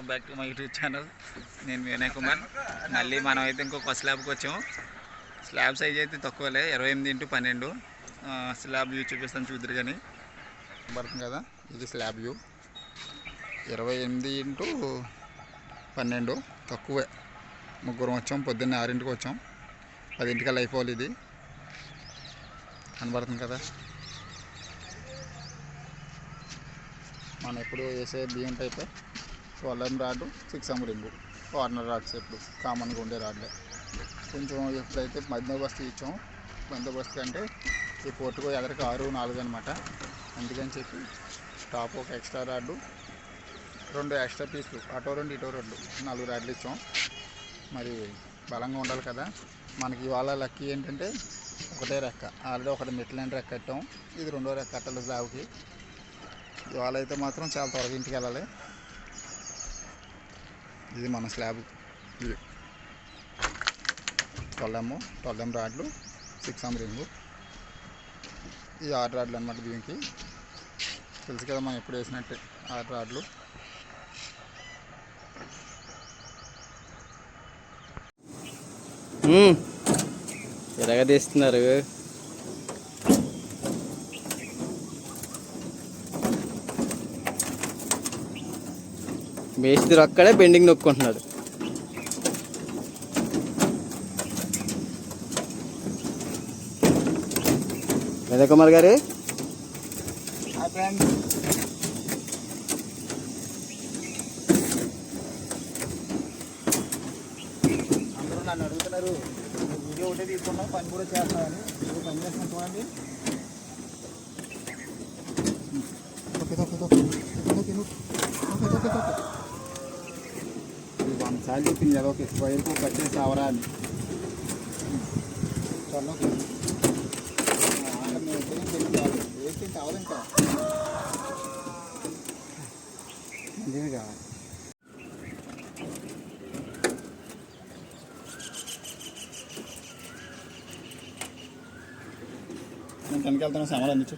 Welcome back to my YouTube channel. నేను వినయ్ కుమార్. మళ్ళీ మనం అయితే ఇంకొక స్లాబ్కి వచ్చాము. స్లాబ్ సైజ్ అయితే తక్కువలే ఇరవై ఎనిమిది ఇంటూ పన్నెండు. స్లాబ్ వ్యూ చూపిస్తాను చూద్దరు కానీ పడుతుంది కదా ఇది స్లాబ్ వ్యూ ఇరవై ఎనిమిది ఇంటూ పన్నెండు తక్కువే. ముగ్గురం వచ్చాం పొద్దున్నే ఆరింటికి వచ్చాం. పదింటికల్లా అయిపోవాలి ఇది. కనబడుతుంది కదా. మనం ఎప్పుడు వేసే బియ్యం type. Twelve rod six ring. Corner rods ఎప్పుడు కామన్గా ఉండే రాడ్లే. కొంచెం ఎప్పుడైతే బందోబస్తు ఇచ్చాం బందోబస్తు అంటే ఈ పోర్టుకో ఎదరికి ఆరు నాలుగు అనమాట అందుకని చెప్పి టాప్ ఒక ఎక్స్ట్రా రాడ్డు రెండు ఎక్స్ట్రా పీసులు అటో రెండు ఇటో రెండు నాలుగు రాడ్లు ఇచ్చాం. మరి బలంగా ఉండాలి కదా. మనకి ఇవాళ లక్కీ ఏంటంటే ఒకటే రెక్క. ఆల్రెడీ ఒకటి మెట్లైన రెక్క కట్టాం. ఇది రెండో రెక్క కట్టాలి దావికి ఇవాళ అయితే మాత్రం చాలా త్వరగా ఇంటికి వెళ్ళాలి. ఇది మన స్లాబ్ ఇది ట్వెల్వ్ ఎమ్ రాడ్లు సిక్స్ ఆమ్ రింగు. ఈ ఆరు రాడ్లు అనమాట దీనికి. తెలుసు కదా మనం ఎప్పుడు వేసినట్టే ఆరు రాడ్లు. ఎరగదీస్తున్నారు. మేస్త్రి ఒక్కడే బెండింగ్ నొక్కుంటున్నాడు వినయ్ కుమార్ గారు అందరూ నన్ను అడుగుతున్నారు "నువ్వు వీడియో ఒకటే తీసుకున్నావు పని కూడా చేస్తున్నావు అని పని చేస్తున్నాను చూడండి తొక్కి, తొక్కి, తొక్కి. తొక్కి, తొక్కి, తొక్కి, తొక్కి, తొక్కి. ఇది వంద సార్లు చెప్పింది కదా ఒక వైర్కు కట్టేసి అవరా అని చల్లో వేసి కావాలి ఇంకా ఇది కావాలి నేను కనుక వెళ్తాను సామాన్ అందించు